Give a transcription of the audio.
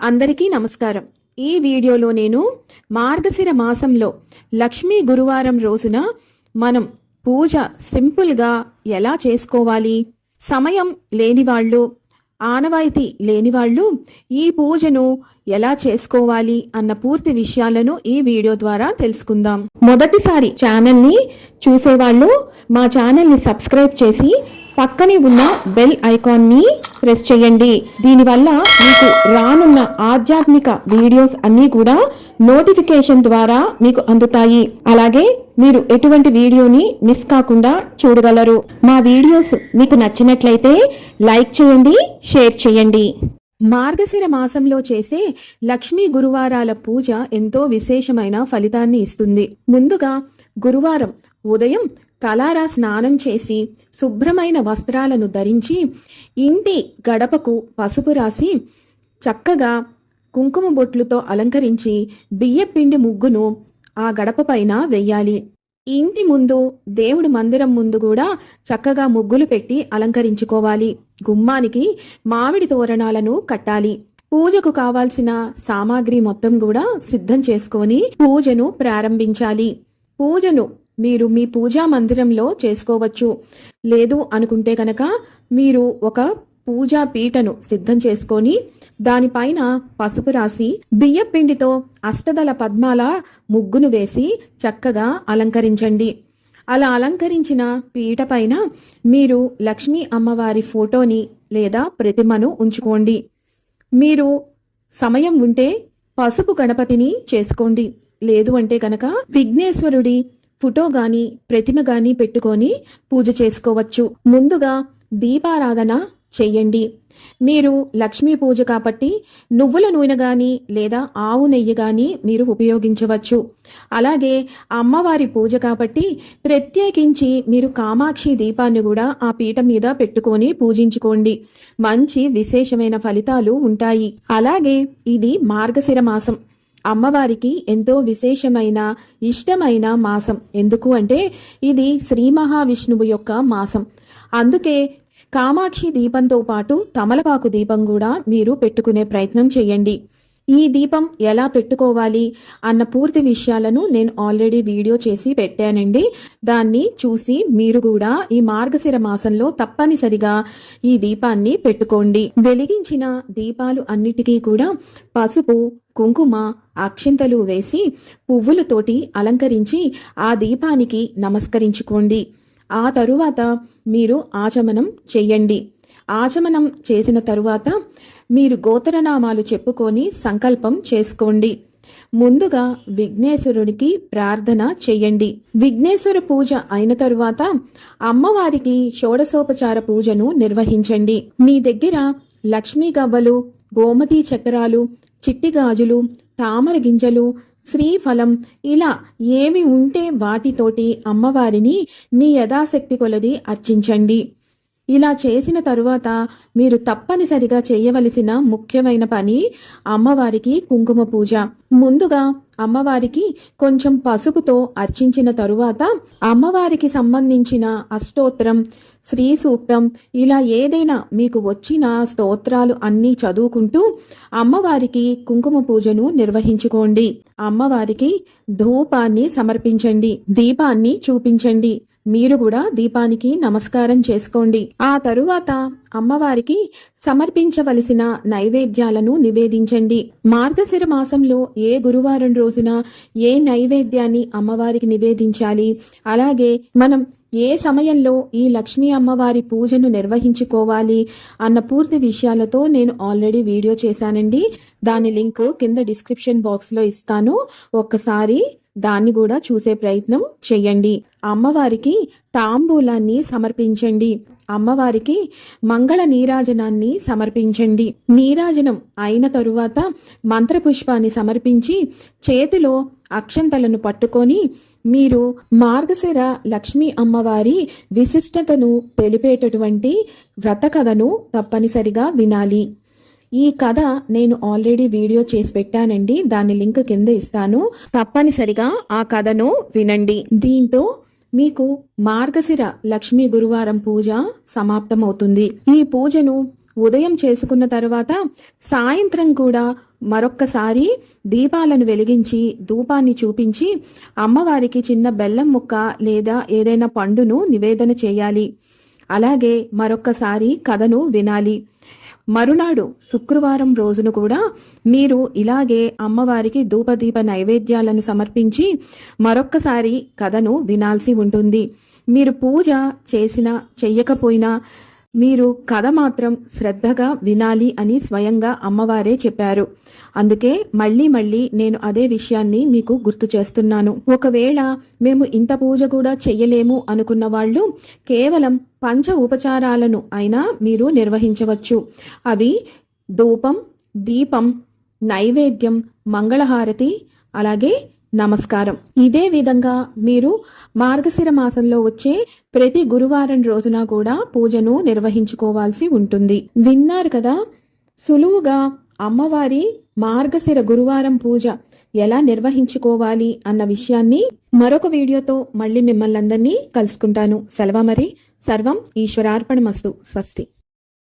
అందరికీ నమస్కారం. ఈ వీడియోలో నేను మార్గశిర మాసంలో లక్ష్మీ గురువారం రోజున మనం పూజ సింపుల్గా ఎలా చేసుకోవాలి? సమయం లేని వాళ్ళు ఆనవాయితీ లేని వాళ్ళు ఈ పూజను ఎలా చేసుకోవాలి అన్న పూర్తి విషయాలను ఈ వీడియో ద్వారా తెలుసుకుందాం. మొదటిసారి ఛానల్ని చూసేవాళ్ళు మా ఛానల్ని సబ్స్క్రైబ్ చేసి పక్కనే ఉన్న బెల్ ఐకాన్ని ప్రెస్ చేయండి. దీనివల్ల మీకు రానున్న ఆధ్యాత్మిక వీడియోస్ అన్నీ కూడా నోటిఫికేషన్ ద్వారా మీకు అందుతాయి. అలాగే మీరు ఎటువంటి వీడియోని మిస్ కాకుండా చూడగలరు. మా వీడియోస్ మీకు నచ్చినట్లయితే లైక్ చేయండి షేర్ చేయండి. మార్గశిర మాసంలో చేసే లక్ష్మీ గురువారాల పూజ ఎంతో విశేషమైన ఫలితాన్ని ఇస్తుంది. ముందుగా గురువారం ఉదయం తలారా స్నానం చేసి శుభ్రమైన వస్త్రాలను ధరించి ఇంటి గడపకు పసుపు రాసి చక్కగా కుంకుమ బొట్లుతో అలంకరించి బియ్యపిండి ముగ్గును ఆ గడప పైన వెయ్యాలి ఇంటి ముందు దేవుడి మందిరం ముందు కూడా చక్కగా ముగ్గులు పెట్టి అలంకరించుకోవాలి. గుమ్మానికి మామిడి తోరణాలను కట్టాలి. పూజకు కావాల్సిన సామాగ్రి మొత్తం కూడా సిద్ధం చేసుకొని పూజను ప్రారంభించాలి. పూజను మీరు మీ పూజా మందిరంలో చేసుకోవచ్చు. లేదు అనుకుంటే కనుక మీరు ఒక పూజా పీటను సిద్ధం చేసుకొని దానిపైన పసుపు రాసి బియ్యం పిండితో అష్టదళ పద్మాల ముగ్గును వేసి చక్కగా అలంకరించండి. అలా అలంకరించిన పీట పైన మీరు లక్ష్మీ అమ్మవారి ఫోటోని లేదా ప్రతిమను ఉంచుకోండి. మీరు సమయం ఉంటే పసుపు గణపతిని చేసుకోండి. లేదు అంటే కనుక విఘ్నేశ్వరుడి ఫోటో గాని ప్రతిమ గాని పెట్టుకొని పూజ చేసుకోవచ్చు. ముందుగా దీపారాధన చెయ్యండి. మీరు లక్ష్మీ పూజ కాబట్టి నువ్వుల నూనె గాని లేదా ఆవు నెయ్యి గాని మీరు ఉపయోగించవచ్చు. అలాగే అమ్మవారి పూజ కాబట్టి ప్రత్యేకించి మీరు కామాక్షి దీపాన్ని కూడా ఆ పీట మీద పెట్టుకొని పూజించుకోండి. మంచి విశేషమైన ఫలితాలు ఉంటాయి. అలాగే ఇది మార్గశిర మాసం. అమ్మవారికి ఎంతో విశేషమైన ఇష్టమైన మాసం. ఎందుకు అంటే ఇది శ్రీ మహావిష్ణువు యొక్క మాసం. అందుకే కామాక్షి దీపంతో పాటు తమలపాకు దీపం కూడా మీరు పెట్టుకునే ప్రయత్నం చేయండి. ఈ దీపం ఎలా పెట్టుకోవాలి అన్న పూర్తి విషయాలను నేను ఆల్రెడీ వీడియో చేసి పెట్టానండి. దాన్ని చూసి మీరు కూడా ఈ మార్గశిర మాసంలో తప్పనిసరిగా ఈ దీపాన్ని పెట్టుకోండి. వెలిగించిన దీపాలు అన్నిటికీ కూడా పసుపు కుంకుమ అక్షింతలు వేసి పువ్వులతోటి అలంకరించి ఆ దీపానికి నమస్కరించుకోండి. ఆ తరువాత మీరు ఆచమనం చెయ్యండి ఆచమనం చేసిన తరువాత మీరు గోత్రనామాలు చెప్పుకొని సంకల్పం చేసుకోండి. ముందుగా విఘ్నేశ్వరుడికి ప్రార్థన చేయండి. విఘ్నేశ్వర పూజ అయిన తరువాత అమ్మవారికి షోడసోపచార పూజను నిర్వహించండి. మీ దగ్గర లక్ష్మీ గవ్వలు గోమతి చక్రాలు చిట్టి గాజులు తామర గింజలు శ్రీఫలం ఇలా ఏవి ఉంటే వాటితోటి అమ్మవారిని మీ యథాశక్తి కొలది అర్చించండి. ఇలా చేసిన తరువాత మీరు తప్పనిసరిగా చేయవలసిన ముఖ్యమైన పని అమ్మవారికి కుంకుమ పూజ. ముందుగా అమ్మవారికి కొంచెం పసుపుతో అర్చించిన తరువాత అమ్మవారికి సంబంధించిన అష్టోత్రం శ్రీ సూక్తం ఇలా ఏదైనా మీకు వచ్చిన స్తోత్రాలు అన్నీ చదువుకుంటూ అమ్మవారికి కుంకుమ పూజను నిర్వహించుకోండి. అమ్మవారికి ధూపాన్ని సమర్పించండి దీపాన్ని చూపించండి. మీరు కూడా దీపానికి నమస్కారం చేసుకోండి. ఆ తరువాత అమ్మవారికి సమర్పించవలసిన నైవేద్యాలను నివేదించండి. మార్గశిర మాసంలో ఏ గురువారం రోజున ఏ నైవేద్యాన్ని అమ్మవారికి నివేదించాలి? అలాగే మనం ఏ సమయంలో ఈ లక్ష్మీ అమ్మవారి పూజను నిర్వహించుకోవాలి అన్న పూర్తి విషయాలతో నేను ఆల్రెడీ వీడియో చేశానండి. దాని లింక్ కింద డిస్క్రిప్షన్ బాక్స్లో ఇస్తాను. ఒక్కసారి దాన్ని కూడా చూసే ప్రయత్నం చేయండి అమ్మవారికి తాంబూలాన్ని సమర్పించండి. అమ్మవారికి మంగళ నీరాజనాన్ని సమర్పించండి. నీరాజనం అయిన తరువాత మంత్రపుష్పాన్ని సమర్పించి చేతిలో అక్షంతలను పట్టుకొని మీరు మార్గశిర లక్ష్మీ అమ్మవారి విశిష్టతను తెలిపేటటువంటి వ్రత కథను తప్పనిసరిగా వినాలి. ఈ కథ నేను ఆల్రెడీ వీడియో చేసి పెట్టానండి. దాని లింక్ కింద ఇస్తాను. తప్పనిసరిగా ఆ కథను వినండి. దీంతో మీకు మార్గశిర లక్ష్మీ గురువారం పూజ సమాప్తమవుతుంది. ఈ పూజను ఉదయం చేసుకున్న తర్వాత సాయంత్రం కూడా మరొక్కసారి దీపాలను వెలిగించి ధూపాన్ని చూపించి అమ్మవారికి చిన్న బెల్లం ముక్క లేదా ఏదైనా పండును నివేదన చేయాలి. అలాగే మరొక్కసారి కథను వినాలి. మరునాడు శుక్రవారం రోజున కూడా మీరు ఇలాగే అమ్మవారికి ధూపదీప నైవేద్యాలను సమర్పించి మరొక్కసారి కథను వినాల్సి ఉంటుంది. మీరు పూజ చేసినా చెయ్యకపోయినా మీరు కథ మాత్రం శ్రద్ధగా వినాలి అని స్వయంగా అమ్మవారే చెప్పారు. అందుకే మళ్ళీ మళ్ళీ నేను అదే విషయాన్ని మీకు గుర్తు చేస్తున్నాను. ఒకవేళ మేము ఇంత పూజ కూడా చెయ్యలేము అనుకున్న వాళ్ళు కేవలం పంచ ఉపచారాలను అయినా మీరు నిర్వహించవచ్చు. అవి ధూపం దీపం నైవేద్యం మంగళహారతి అలాగే నమస్కారం. ఇదే విధంగా మీరు మార్గశిర మాసంలో వచ్చే ప్రతి గురువారం రోజున కూడా పూజను నిర్వహించుకోవాల్సి ఉంటుంది. విన్నారు కదా? సులువుగా అమ్మవారి మార్గశిర గురువారం పూజ ఎలా నిర్వహించుకోవాలి అన్న విషయాన్ని మరొక వీడియోతో మళ్ళీ మిమ్మల్ని అందరినీ కలుసుకుంటాను. సెలవు మరి. సర్వం ఈశ్వరార్పణమస్తు. స్వస్తి.